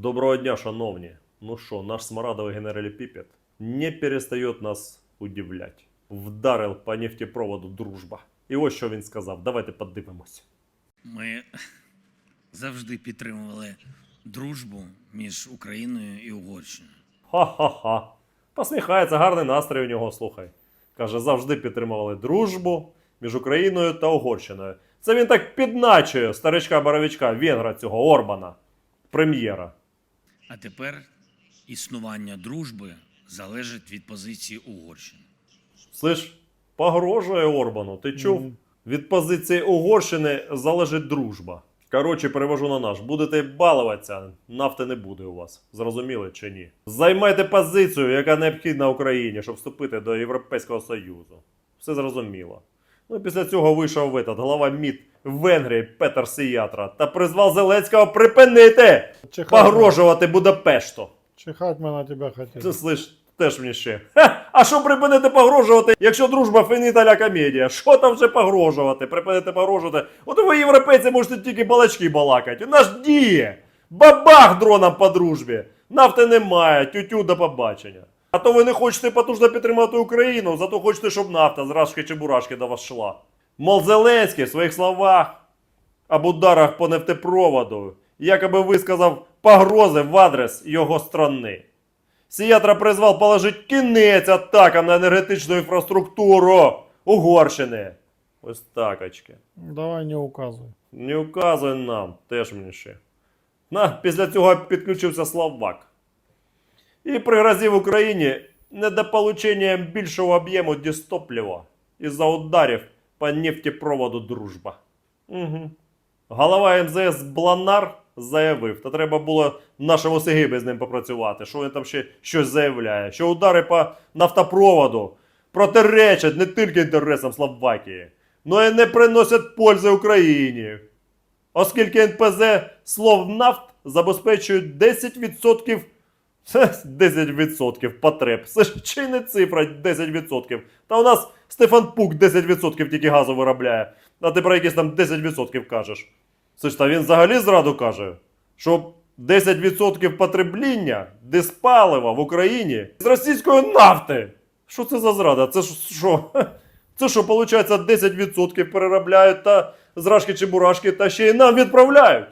Доброго дня, шановні. Ну що, наш смарадовий генераліпіпед не перестає нас удивлять. Вдарив по нефтепроводу дружба. І ось що він сказав. Давайте подивимось. Ми завжди підтримували дружбу між Україною і Угорщиною. Ха-ха-ха. Посміхається, гарний настрій у нього, слухай. Каже, завжди підтримували дружбу між Україною та Угорщиною. Це він так підначує старичка Боровичка, венгра цього Орбана, прем'єра. А тепер існування дружби залежить від позиції Угорщини. Слиш, погрожує Орбану, ти чув? Від позиції Угорщини залежить дружба. Коротше, перевожу на наш. Будете балуватися, нафти не буде у вас. Зрозуміли чи ні? Займайте позицію, яка необхідна Україні, щоб вступити до Європейського Союзу. Все зрозуміло. Ну і після цього вийшов этот, глава МІД Венгрії Петер Сіятра та призвав Зеленського припинити Чихать, погрожувати Будапешту. чихать мы на тебя Це хотели. слиш, теж мені ще. Ха! А що припинити погрожувати, якщо дружба фініталя комедія? Що там вже погрожувати? Припинити погрожувати. От ви, європейці, можете тільки балачки балакати. У нас діє. Бабах дроном по дружбі. Нафти немає, тютю до побачення. А то ви не хочете потужно підтримати Україну, зато хочете, щоб нафта з рашки чи бурашки до вас йшла. Мол, Зеленський в своїх словах об ударах по нефтепроводу якоби висказав погрози в адрес його страни. Сіятра призвав положити кінець атакам на енергетичну інфраструктуру Угорщини. Ось так, очки. Давай не указывай. Не указуй нам, теж мені ще. На, після цього підключився Словак. І пригрозив Україні недополученням більшого об'єму дістопліва із-за ударів по нефтепроводу дружба. Угу. Голова МЗС Бланар заявив, та треба було нашому Сигибі з ним попрацювати, що він там ще щось заявляє, що удари по нафтопроводу протиречать не тільки інтересам Словакії, але й не приносять пользи Україні. Оскільки НПЗ Словнафт забезпечують 10% Це 10% потреб. Це ж чи не цифра 10%. Та у нас Стефан Пук 10% тільки газу виробляє. А ти про якісь там 10% кажеш. Це ж та він взагалі зраду каже, що 10% потребління диспалива в Україні з російської нафти. Що це за зрада? Це ж що? Це що, виходить, 10% переробляють та зрашки чи бурашки, та ще й нам відправляють.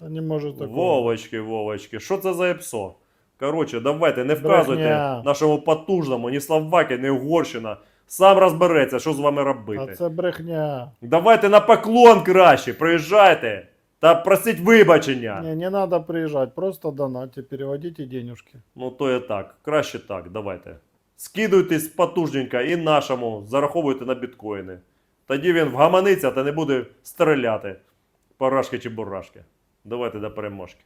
Да не может такого. Вовочки, Вовочки, що це за епсо? Коротше, давайте, не вказуйте Брехня. нашому потужному, ні Словакія, ні Угорщина. Сам розбереться, що з вами А робити. це брехня. Давайте на поклон краще, приїжджайте та просіть вибачення. Не, не надо приезжать, просто донатьте, переводите денежки. Ну то і так, краще так, давайте. Скидуйтесь потужненько і нашому, зараховуйте на біткоїни. Тоді він вгаманиться та не буде стріляти. Парашки чи бурашки. Давайте до переможки.